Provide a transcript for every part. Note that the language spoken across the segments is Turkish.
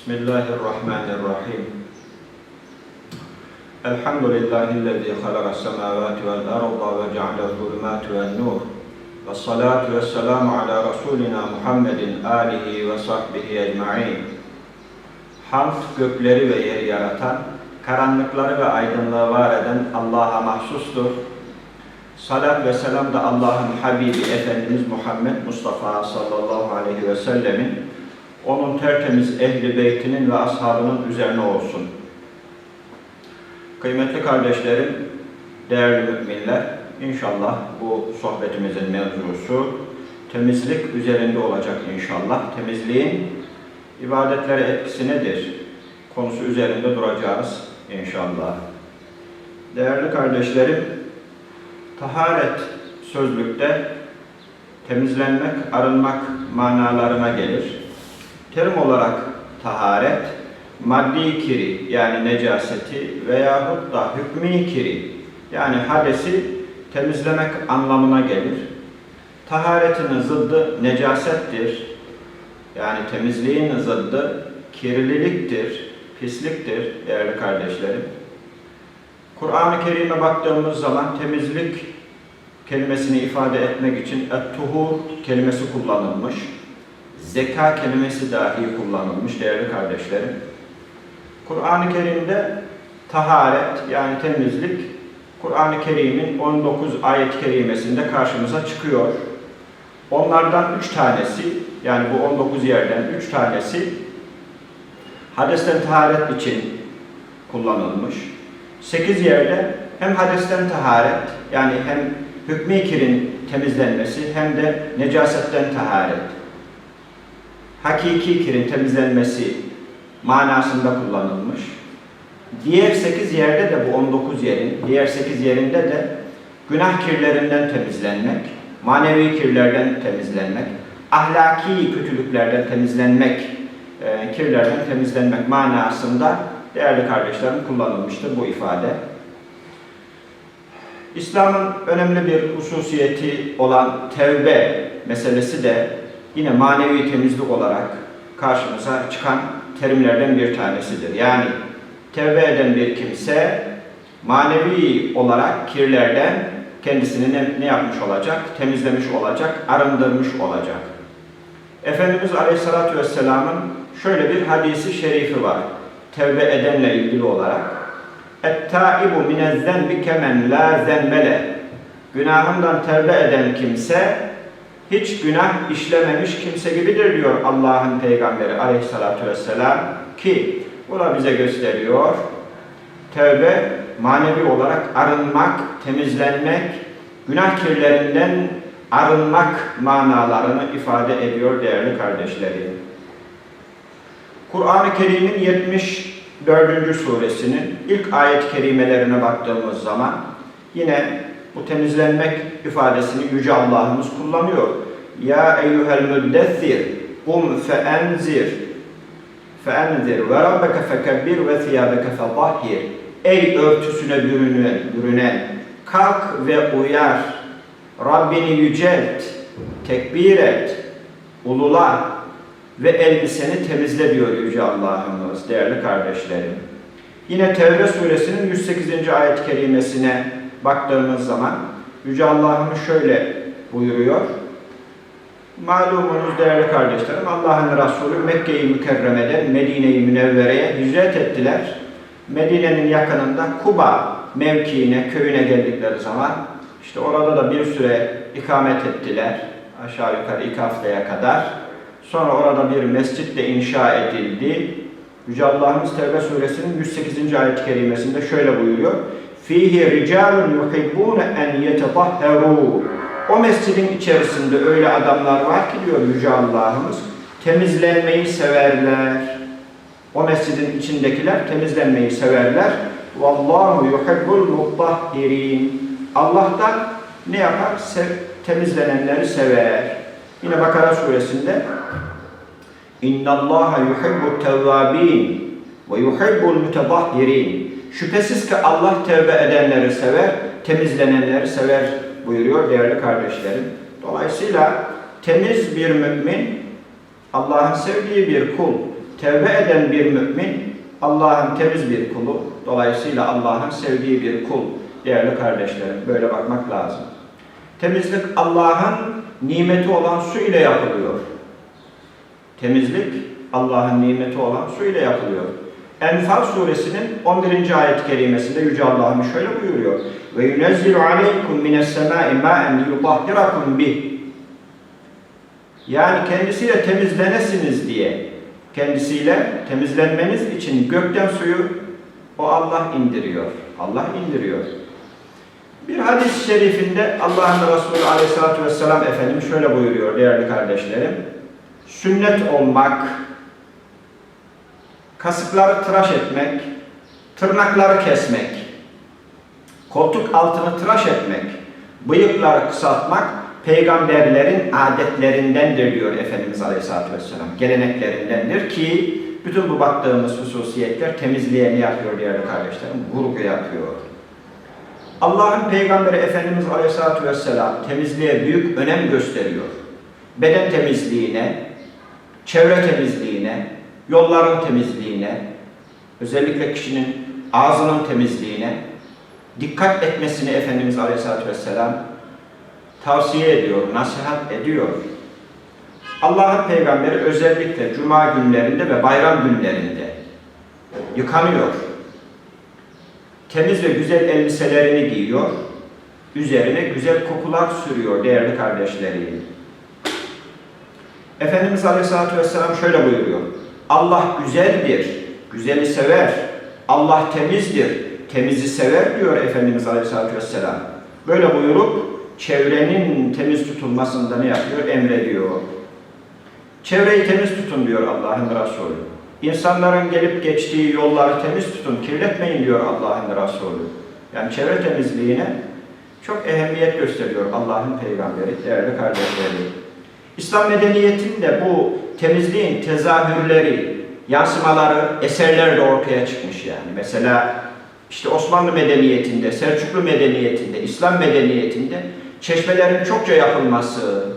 الرجيم بسم الله الرحمن الرحيم الحمد لله الذي خلق السماوات والأرض وجعل الظلمات والنور والصلاة والسلام على رسولنا محمد آله وصحبه أجمعين Hamd gökleri ve yeri yaratan, karanlıkları ve aydınlığı var eden Allah'a mahsustur. Salat ve selam da Allah'ın Habibi Efendimiz Muhammed Mustafa sallallahu aleyhi ve sellemin, onun tertemiz ehli beytinin ve ashabının üzerine olsun. Kıymetli kardeşlerim, değerli müminler, inşallah bu sohbetimizin mevzusu temizlik üzerinde olacak inşallah. Temizliğin ibadetlere etkisi nedir? Konusu üzerinde duracağız inşallah. Değerli kardeşlerim, taharet sözlükte temizlenmek, arınmak manalarına gelir. Terim olarak taharet, maddi kiri yani necaseti veyahut da hükmü kiri yani hadesi temizlemek anlamına gelir. Taharetin zıddı necasettir. Yani temizliğin zıddı kirliliktir, pisliktir değerli kardeşlerim. Kur'an-ı Kerim'e baktığımız zaman temizlik kelimesini ifade etmek için et-tuhur kelimesi kullanılmış. Zeka kelimesi dahi kullanılmış değerli kardeşlerim. Kur'an-ı Kerim'de taharet yani temizlik Kur'an-ı Kerim'in 19 ayet-i kerimesinde karşımıza çıkıyor. Onlardan üç tanesi yani bu 19 yerden üç tanesi hadesten taharet için kullanılmış. 8 yerde hem hadesten taharet yani hem hükmü kirin temizlenmesi hem de necasetten taharet. Hakiki kirin temizlenmesi manasında kullanılmış. Diğer 8 yerde de bu 19 yerin, diğer 8 yerinde de günah kirlerinden temizlenmek, manevi kirlerden temizlenmek, ahlaki kötülüklerden temizlenmek, e, kirlerden temizlenmek manasında değerli kardeşlerim kullanılmıştır bu ifade. İslam'ın önemli bir hususiyeti olan tevbe meselesi de yine manevi temizlik olarak karşımıza çıkan terimlerden bir tanesidir. Yani tevbe eden bir kimse manevi olarak kirlerden kendisini ne, ne yapmış olacak? Temizlemiş olacak, arındırmış olacak. Efendimiz Aleyhisselatü Vesselam'ın şöyle bir hadisi şerifi var. Tevbe edenle ilgili olarak. Et-taibu minezzenbi kemen la zenbele. Günahından tevbe eden kimse hiç günah işlememiş kimse gibidir diyor Allah'ın peygamberi Aleyhisselatü Vesselam ki bu da bize gösteriyor. Tevbe manevi olarak arınmak, temizlenmek, günah kirlerinden arınmak manalarını ifade ediyor değerli kardeşlerim. Kur'an-ı Kerim'in 74. suresinin ilk ayet-i kerimelerine baktığımız zaman yine bu temizlenmek ifadesini Yüce Allah'ımız kullanıyor. Ya eyyuhel müddessir kum feenzir feenzir ve rabbeke fekebbir ve thiyabeke fedahhir Ey örtüsüne bürünen, bürünen kalk ve uyar Rabbini yücelt, tekbir et, ulula ve elbiseni temizle diyor Yüce Allah'ımız değerli kardeşlerim. Yine Tevbe suresinin 108. ayet-i kerimesine baktığımız zaman Yüce Allah'ımız şöyle buyuruyor. Malumunuz değerli kardeşlerim Allah'ın Resulü Mekke-i Mükerreme'den Medine-i Münevvere'ye hicret ettiler. Medine'nin yakınında Kuba mevkiine, köyüne geldikleri zaman işte orada da bir süre ikamet ettiler. Aşağı yukarı iki haftaya kadar. Sonra orada bir mescit de inşa edildi. Yüce Allah'ımız Tevbe suresinin 108. ayet-i kerimesinde şöyle buyuruyor. Fihi ricalun yuhibbune en yetetahheru. O mescidin içerisinde öyle adamlar var ki diyor Yüce Allah'ımız temizlenmeyi severler. O mescidin içindekiler temizlenmeyi severler. Vallahu yuhibbul mutahhirin. Allah'tan ne yapar? Sev, temizlenenleri sever. Yine Bakara suresinde İnna Allaha yuhibbut tevvabin ve yuhibbul mutatahhirin. Şüphesiz ki Allah tevbe edenleri sever, temizlenenleri sever buyuruyor değerli kardeşlerim. Dolayısıyla temiz bir mümin Allah'ın sevdiği bir kul, tevbe eden bir mümin, Allah'ın temiz bir kulu, dolayısıyla Allah'ın sevdiği bir kul. Değerli kardeşlerim, böyle bakmak lazım. Temizlik Allah'ın nimeti olan su ile yapılıyor. Temizlik Allah'ın nimeti olan su ile yapılıyor. Enfal suresinin 11. ayet-i kerimesinde Yüce Allah'ın şöyle buyuruyor. Ve yunezzilu aleykum mines semai ma'en yutahhirakum bih. Yani kendisiyle temizlenesiniz diye, kendisiyle temizlenmeniz için gökten suyu o Allah indiriyor. Allah indiriyor. Bir hadis-i şerifinde Allah'ın Resulü Aleyhisselatü Vesselam Efendimiz şöyle buyuruyor değerli kardeşlerim. Sünnet olmak, kasıkları tıraş etmek, tırnakları kesmek, koltuk altını tıraş etmek, bıyıkları kısaltmak peygamberlerin adetlerindendir diyor Efendimiz Aleyhisselatü Vesselam. Geleneklerindendir ki bütün bu baktığımız hususiyetler temizliğe ne yapıyor değerli kardeşlerim? Vurgu yapıyor. Allah'ın Peygamberi Efendimiz Aleyhisselatü Vesselam temizliğe büyük önem gösteriyor. Beden temizliğine, çevre temizliğine, yolların temizliğine, özellikle kişinin ağzının temizliğine dikkat etmesini Efendimiz Aleyhisselatü Vesselam tavsiye ediyor, nasihat ediyor. Allah'ın peygamberi özellikle cuma günlerinde ve bayram günlerinde yıkanıyor. Temiz ve güzel elbiselerini giyiyor. Üzerine güzel kokular sürüyor değerli kardeşlerim. Efendimiz Aleyhisselatü Vesselam şöyle buyuruyor. Allah güzeldir, güzeli sever. Allah temizdir, temizi sever diyor Efendimiz Aleyhisselatü Vesselam. Böyle buyurup çevrenin temiz tutulmasında ne yapıyor? Emrediyor. Çevreyi temiz tutun diyor Allah'ın Resulü. İnsanların gelip geçtiği yolları temiz tutun, kirletmeyin diyor Allah'ın Resulü. Yani çevre temizliğine çok ehemmiyet gösteriyor Allah'ın peygamberi, değerli kardeşlerim. İslam medeniyetinde bu temizliğin tezahürleri, yansımaları, eserler de ortaya çıkmış yani. Mesela işte Osmanlı medeniyetinde, Selçuklu medeniyetinde, İslam medeniyetinde çeşmelerin çokça yapılması,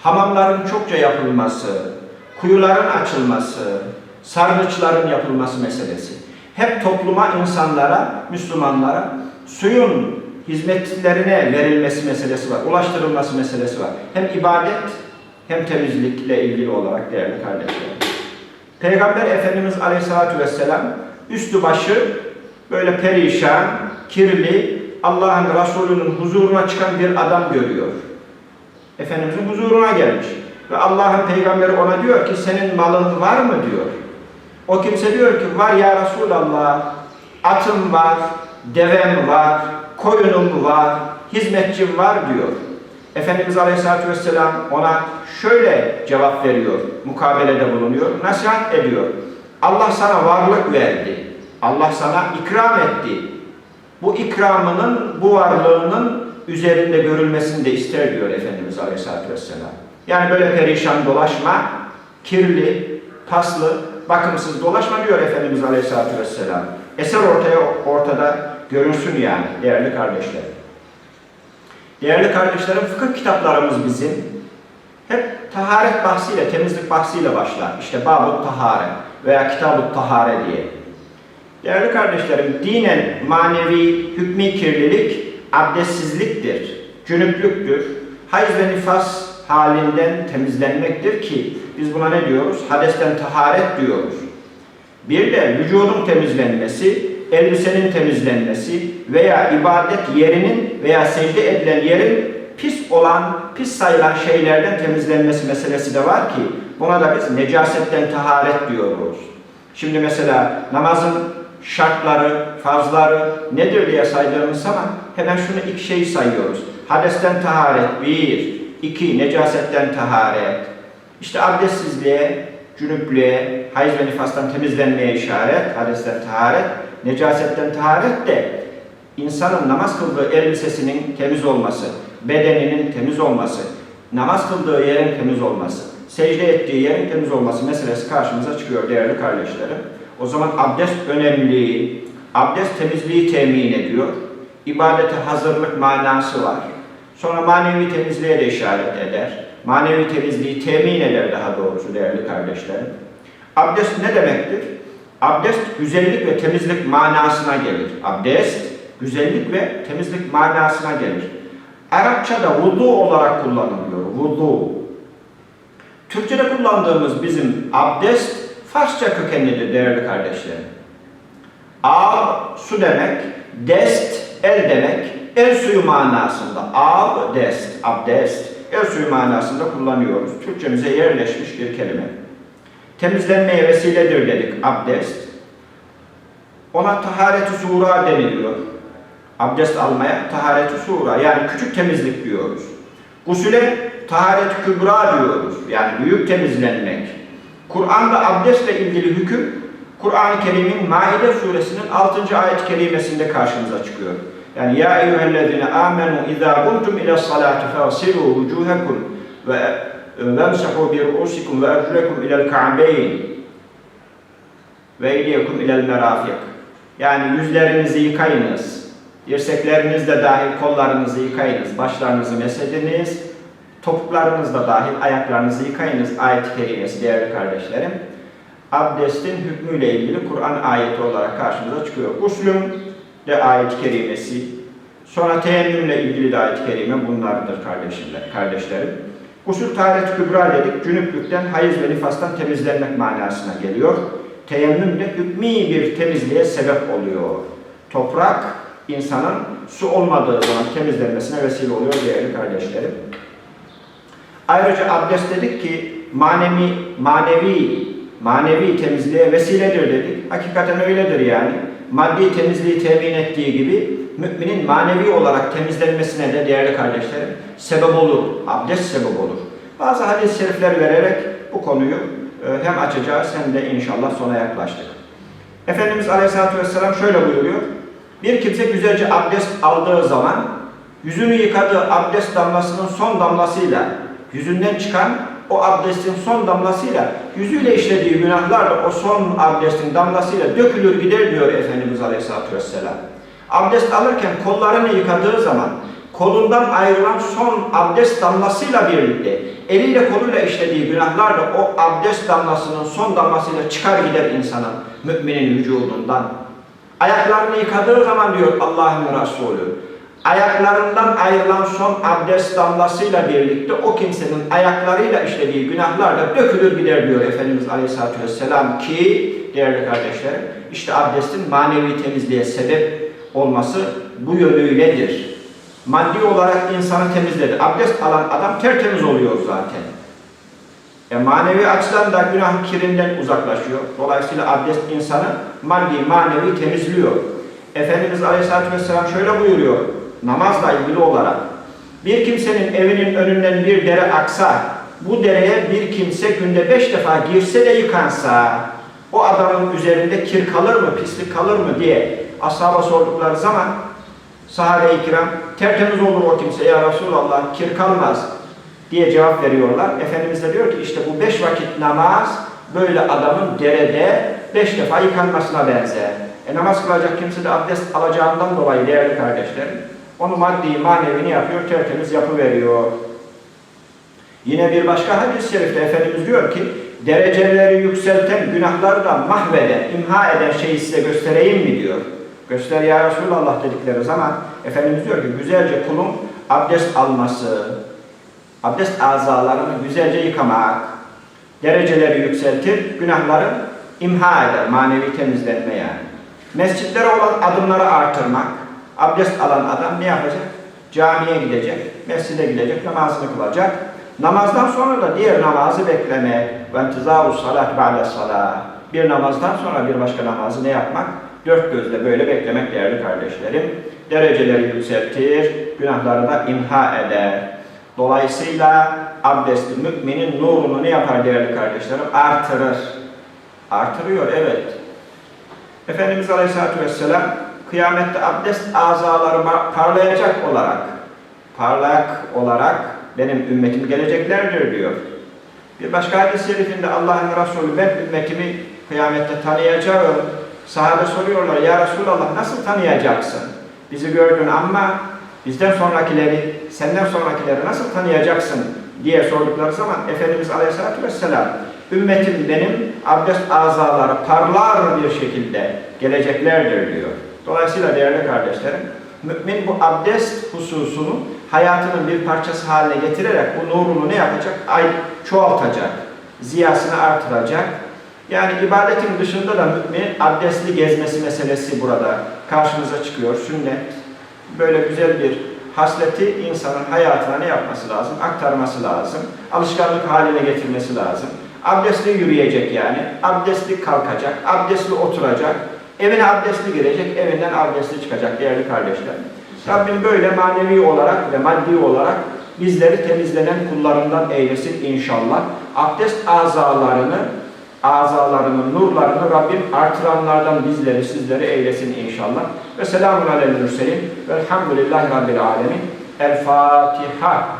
hamamların çokça yapılması, kuyuların açılması, sarnıçların yapılması meselesi. Hep topluma, insanlara, Müslümanlara suyun hizmetlerine verilmesi meselesi var, ulaştırılması meselesi var. Hem ibadet hem temizlikle ilgili olarak değerli kardeşlerim. Peygamber Efendimiz Aleyhisselatü Vesselam üstü başı böyle perişan, kirli, Allah'ın Resulü'nün huzuruna çıkan bir adam görüyor. Efendimizin huzuruna gelmiş. Ve Allah'ın peygamberi ona diyor ki senin malın var mı diyor. O kimse diyor ki var ya Resulallah atım var, devem var, koyunum var, hizmetçim var diyor. Efendimiz Aleyhisselatü Vesselam ona şöyle cevap veriyor, mukabelede bulunuyor, nasihat ediyor. Allah sana varlık verdi. Allah sana ikram etti. Bu ikramının, bu varlığının üzerinde görülmesini de ister diyor Efendimiz Aleyhisselatü Vesselam. Yani böyle perişan dolaşma, kirli, paslı, bakımsız dolaşma diyor Efendimiz Aleyhisselatü Vesselam. Eser ortaya ortada görünsün yani değerli kardeşler. Değerli kardeşlerim fıkıh kitaplarımız bizim hep taharet bahsiyle, temizlik bahsiyle başlar. İşte Babut Tahare veya Kitabut Tahare diye. Değerli kardeşlerim, dinen manevi hükmü kirlilik abdestsizliktir, cünüplüktür, hayız ve nifas halinden temizlenmektir ki biz buna ne diyoruz? Hadesten taharet diyoruz. Bir de vücudun temizlenmesi, elbisenin temizlenmesi veya ibadet yerinin veya secde edilen yerin pis olan, pis sayılan şeylerden temizlenmesi meselesi de var ki buna da biz necasetten taharet diyoruz. Şimdi mesela namazın şartları, farzları nedir diye saydığımız zaman hemen şunu iki şeyi sayıyoruz. Hadesten taharet bir, iki necasetten taharet. İşte abdestsizliğe, cünüplüğe, hayız ve nifastan temizlenmeye işaret, hadesten taharet, necasetten taharet de insanın namaz kıldığı elbisesinin temiz olması, bedeninin temiz olması, namaz kıldığı yerin temiz olması, secde ettiği yerin temiz olması meselesi karşımıza çıkıyor değerli kardeşlerim. O zaman abdest önemli, abdest temizliği temin ediyor, ibadete hazırlık manası var. Sonra manevi temizliğe de işaret eder. manevi temizliği temin eder daha doğrusu değerli kardeşlerim. Abdest ne demektir? Abdest güzellik ve temizlik manasına gelir. Abdest güzellik ve temizlik manasına gelir. Arapçada vudu olarak kullanılıyor. Vudu. Türkçe'de kullandığımız bizim abdest Farsça kökenlidir değerli kardeşlerim. Ab su demek, dest el demek, el suyu manasında. Abdest, abdest, el suyu manasında kullanıyoruz. Türkçemize yerleşmiş bir kelime. Temizlenmeye vesiledir dedik abdest. Ona tahareti sura deniliyor. Abdest almaya tahareti sura yani küçük temizlik diyoruz. Gusüle taharet kübra diyoruz. Yani büyük temizlenmek. Kur'an'da abdestle ilgili hüküm Kur'an-ı Kerim'in Maide suresinin 6. ayet-i kerimesinde karşımıza çıkıyor. Yani ya eyyühellezine amenu izâ kumtum ila salati fasilu vucuhakum ve ve erjulekum ila'l ka'beyn ve eydiyekum ila'l merafiq. Yani yüzlerinizi yıkayınız. Dirsekleriniz de dahil kollarınızı yıkayınız. Başlarınızı mesediniz. Topuklarınız da dahil ayaklarınızı yıkayınız. Ayet-i kerimesi değerli kardeşlerim abdestin hükmüyle ilgili Kur'an ayeti olarak karşımıza çıkıyor. Guslün de ayet-i kerimesi, sonra teyemmümle ilgili de ayet-i kerime bunlardır kardeşler, kardeşlerim. Gusül taharet kübra dedik, cünüplükten, hayız ve nifastan temizlenmek manasına geliyor. Teyemmüm de hükmü bir temizliğe sebep oluyor. Toprak, insanın su olmadığı zaman temizlenmesine vesile oluyor değerli kardeşlerim. Ayrıca abdest dedik ki manevi, manevi manevi temizliğe vesiledir dedik. Hakikaten öyledir yani. Maddi temizliği temin ettiği gibi müminin manevi olarak temizlenmesine de değerli kardeşlerim sebep olur. Abdest sebep olur. Bazı hadis-i şerifler vererek bu konuyu e, hem açacağız hem de inşallah sona yaklaştık. Efendimiz Aleyhisselatü Vesselam şöyle buyuruyor. Bir kimse güzelce abdest aldığı zaman yüzünü yıkadığı abdest damlasının son damlasıyla yüzünden çıkan o abdestin son damlasıyla yüzüyle işlediği günahlar da o son abdestin damlasıyla dökülür gider diyor Efendimiz Aleyhisselatü Vesselam. Abdest alırken kollarını yıkadığı zaman kolundan ayrılan son abdest damlasıyla birlikte eliyle koluyla işlediği günahlar da o abdest damlasının son damlasıyla çıkar gider insanın, müminin vücudundan. Ayaklarını yıkadığı zaman diyor Allah'ın Resulü, ayaklarından ayrılan son abdest damlasıyla birlikte o kimsenin ayaklarıyla işlediği günahlar da dökülür gider diyor Efendimiz Aleyhisselatü Vesselam ki değerli kardeşlerim işte abdestin manevi temizliğe sebep olması bu yönüyledir. Maddi olarak insanı temizledi. Abdest alan adam tertemiz oluyor zaten. E manevi açıdan da günah kirinden uzaklaşıyor. Dolayısıyla abdest insanı maddi manevi temizliyor. Efendimiz Aleyhisselatü Vesselam şöyle buyuruyor namazla ilgili olarak bir kimsenin evinin önünden bir dere aksa, bu dereye bir kimse günde beş defa girse de yıkansa, o adamın üzerinde kir kalır mı, pislik kalır mı diye ashaba sordukları zaman sahabe-i kiram tertemiz olur o kimse ya Resulallah kir kalmaz diye cevap veriyorlar. Efendimiz de diyor ki işte bu beş vakit namaz böyle adamın derede beş defa yıkanmasına benzer. E namaz kılacak kimse de abdest alacağından dolayı değerli kardeşlerim onu maddi manevi ne yapıyor? Tertemiz yapıveriyor. Yine bir başka hadis-i şerifte Efendimiz diyor ki dereceleri yükselten, günahları da mahveden, imha eden şeyi size göstereyim mi diyor. Göster ya Resulallah dedikleri zaman Efendimiz diyor ki güzelce kulun abdest alması, abdest azalarını güzelce yıkamak, dereceleri yükseltir, günahları imha eder, manevi temizlenme yani. Mescitlere olan adımları artırmak, abdest alan adam ne yapacak? Camiye gidecek, mescide gidecek, namazını kılacak. Namazdan sonra da diğer namazı beklemek. Ve intizaru salat ba'de salat. Bir namazdan sonra bir başka namazı ne yapmak? Dört gözle böyle beklemek değerli kardeşlerim. Dereceleri yükseltir, günahları da imha eder. Dolayısıyla abdesti müminin nurunu ne yapar değerli kardeşlerim? Artırır. Artırıyor evet. Efendimiz Aleyhisselatü Vesselam kıyamette abdest azaları parlayacak olarak, parlak olarak benim ümmetim geleceklerdir diyor. Bir başka hadis-i şerifinde Allah'ın Resulü ben ümmetimi kıyamette tanıyacağım. Sahabe soruyorlar ya Resulallah nasıl tanıyacaksın? Bizi gördün ama bizden sonrakileri, senden sonrakileri nasıl tanıyacaksın diye sordukları zaman Efendimiz Aleyhisselatü Vesselam ümmetim benim abdest azaları parlar bir şekilde geleceklerdir diyor. Dolayısıyla değerli kardeşlerim, mümin bu abdest hususunu hayatının bir parçası haline getirerek bu nurunu ne yapacak? Ay çoğaltacak, ziyasını artıracak. Yani ibadetin dışında da mümin abdestli gezmesi meselesi burada karşımıza çıkıyor. Sünnet böyle güzel bir hasleti insanın hayatına ne yapması lazım? Aktarması lazım. Alışkanlık haline getirmesi lazım. Abdestli yürüyecek yani. Abdestli kalkacak. Abdestli oturacak. Evine abdestli girecek. Evinden abdestli çıkacak değerli kardeşler. Rabbim böyle manevi olarak ve maddi olarak bizleri temizlenen kullarından eylesin inşallah. Abdest azalarını, azalarının nurlarını Rabbim artıranlardan bizleri, sizleri eylesin inşallah. Ve selamun aleyhi mürselin. Velhamdülillahi Rabbil alemin. El Fatiha.